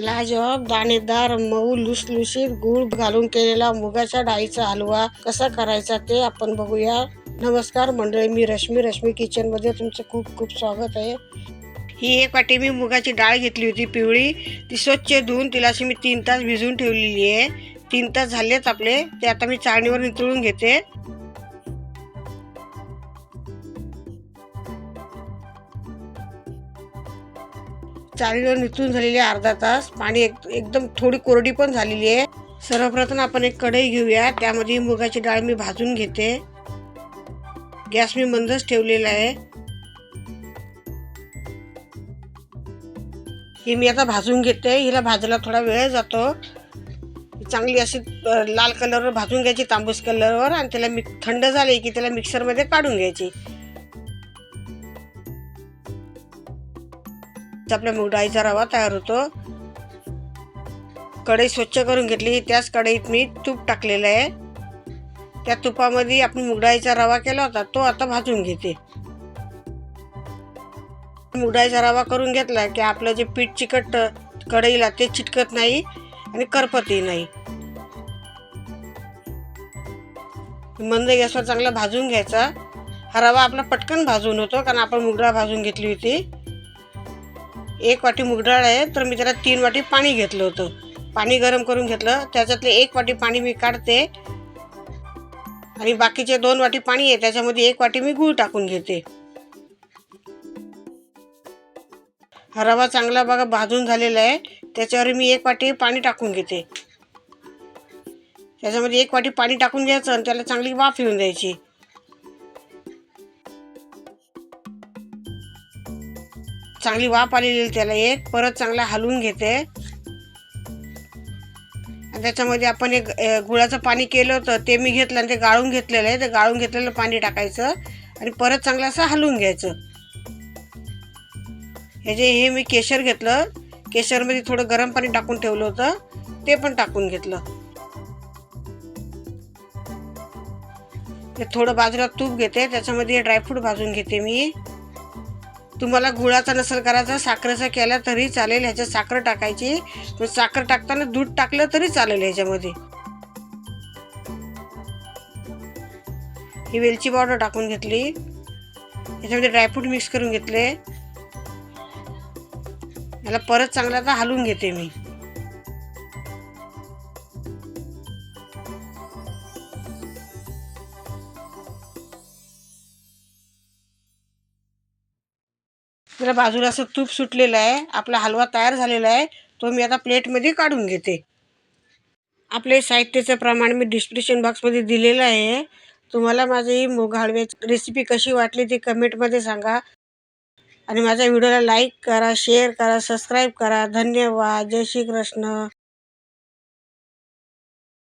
लाजवाब दाणेदार मऊ लुसलुशीत गूळ घालून केलेला मुगाच्या डाळीचा हलवा कसा करायचा ते आपण बघूया. नमस्कार मंडळी मी रश्मी रश्मी किचनमध्ये तुमचं खूप खूप स्वागत आहे. ही एक वाटी मी मुगाची डाळ घेतली होती पिवळी. ती स्वच्छ धुवून तिला अशी मी तीन तास भिजवून ठेवलेली आहे. तीन तास झालेच आपले. ते आता मी चाळणीवर नितळून घेते. चाळीवर नितळून झालेली आहे अर्धा तास. पाणी एक एकदम थोडी कोरडी पण झालेली आहे. सर्वप्रथम आपण एक कढई घेऊया. त्यामध्ये मुगाची डाळ मी भाजून घेते. गॅस मी मंदच ठेवलेला आहे. ही मी आता भाजून घेते. हिला भाजायला थोडा वेळ जातो. चांगली अशी लाल कलरवर भाजून घ्यायची तांबूस कलरवर आणि त्याला मिक थंड झाली की त्याला मिक्सरमध्ये काढून घ्यायची. आपल्या मूग डाळीचा रवा तयार होतो. कढई स्वच्छ करून घेतली. त्याच कढईत मी तूप टाकलेलं आहे. त्या तुपामध्ये आपण मुगडाळीचा रवा केला होता तो आता भाजून घेते. मुगडाळीचा रवा करून घेतला की आपलं जे पीठ चिकट कढईला ते चिटकत नाही आणि करपतही नाही. मंद गॅसवर चांगला भाजून घ्यायचा. हा रवा आपला पटकन भाजून होतो कारण आपण मुगडा भाजून घेतली होती. एक वाटी मुगडाळ आहे तर मी त्याला तीन वाटी पाणी घेतलं होतं. पाणी गरम करून घेतलं त्याच्यातले एक वाटी पाणी मी काढते. आणि बाकीचे दोन वाटी पाणी आहे त्याच्यामध्ये एक वाटी मी गूळ टाकून घेते. हा रवा चांगला बघा भाजून झालेला आहे त्याच्यावर मी एक वाटी पाणी टाकून घेते. त्याच्यामध्ये एक वाटी पाणी टाकून घ्यायचं आणि त्याला चांगली वाफ येऊन द्यायची. चांगली वाफ आलेली त्याला एक. परत चांगला हलवून घेते. आणि त्याच्यामध्ये आपण एक गुळाचं पाणी केलं होतं ते मी घेतलं आणि ते गाळून घेतलेलं आहे. ते गाळून घेतलेलं पाणी टाकायचं आणि परत चांगलं असं हलवून घ्यायचं. हे जे हे मी केशर घेतलं. केशरमध्ये थोडं गरम पाणी टाकून ठेवलं होतं. ते पण टाकून घेतलं. ते थोडं बाजूला तूप घेते. त्याच्यामध्ये ड्रायफ्रूट भाजून घेते मी. तुम्हाला गुळाचा नसेल करायचा साखरेचा केला तरी चालेल ह्याच्यात साखर टाकायची. साखर टाकताना दूध टाकलं तरी चालेल ह्याच्यामध्ये. ही वेलची पावडर टाकून घेतली. ह्याच्यामध्ये ड्रायफ्रूट मिक्स करून घेतले. याला परत चांगला आता हलवून घेते मी. जरा बाजूला असं तूप सुटलेलं आहे. आपला हलवा तयार झालेला आहे. तो मी आता प्लेटमध्ये काढून घेते. आपले साहित्याचं प्रमाण मी डिस्क्रिप्शन बॉक्समध्ये दिलेलं आहे. तुम्हाला माझी ही मूग हलव्याची रेसिपी कशी वाटली ती कमेंटमध्ये सांगा. आणि माझ्या व्हिडिओला लाईक करा शेअर करा सबस्क्राईब करा. धन्यवाद. जय श्री कृष्ण